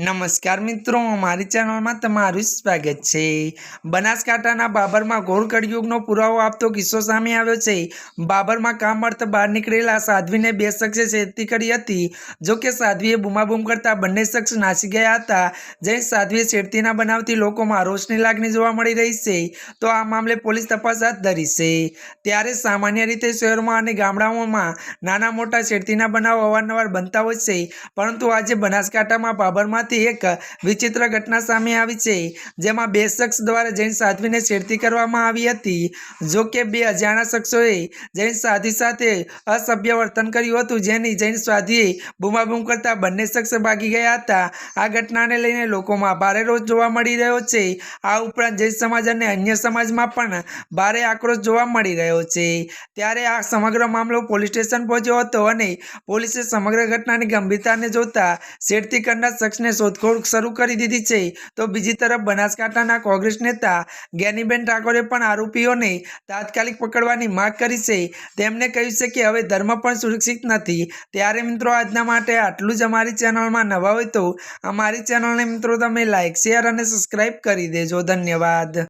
નમસ્કાર મિત્રો, મારી ચેનલમાં તમારું સ્વાગત છે. બનાસકાંઠાના બાબરમાં ઘોર કળિયુગનો પુરાવો આપતો કિસ્સો સામે આવ્યો છે. બાબરમાં કામ અર્થ બહાર નીકળેલા સાધ્વીને બે શખ્સે છેતી કરી હતી. જો કે સાધ્વીએ બૂમાબૂમ કરતા બંને શખ્સ નાસી ગયા હતા. જૈન સાધ્વીએ છેડતીના બનાવથી લોકોમાં રોષની લાગણી જોવા મળી રહી છે. તો આ મામલે પોલીસ તપાસ હાથ ધરી છે. ત્યારે સામાન્ય રીતે શહેરોમાં અને ગામડાઓમાં નાના મોટા છેડતીના બનાવો અવારનવાર બનતા હોય છે. પરંતુ આજે બનાસકાંઠામાં બાબરમાંથી એક વિચિત્ર ઘટના સામે આવી છે, જેમાં બે શખ્સ દ્વારા જૈન સાધ્વીને છેડતી કરવામાં આવી હતી. જો કે બે અજાણા શખ્સોએ જૈન સાધ્વી સાથે અસભ્ય વર્તન કર્યું હતું, જેની જૈન સાધ્વીએ બૂમાબૂમ કરતા બંને શખ્સ ભાગી ગયા હતા. આ ઘટનાને લઈને લોકોમાં ભારે રોષ જોવા મળી રહ્યો છે. આ ઉપરાંત જૈન સમાજ અને અન્ય સમાજમાં પણ ભારે આક્રોશ જોવા મળી રહ્યો છે. ત્યારે આ સમગ્ર મામલો પોલીસ સ્ટેશન પહોંચ્યો હતો અને પોલીસે સમગ્ર ઘટનાની ગંભીરતાને જોતા છેડતી કરનાર શખ્સને શોધખોળ શરૂ કરી દીધી છે. તો બીજી તરફ બનાસકાંઠાના કોંગ્રેસ નેતા જ્ઞાનીબેન ઠાકોરે પણ આરોપીઓને તાત્કાલિક પકડવાની માંગ કરી છે. તેમણે કહ્યું છે કે હવે ધર્મ પણ સુરક્ષિત નથી. ત્યારે મિત્રો આજના માટે આટલું જ અમારી ચેનલમાં નવા હોય તો અમારી ચેનલને મિત્રો તમે લાઇક શેર અને સબસ્ક્રાઈબ કરી દેજો. ધન્યવાદ.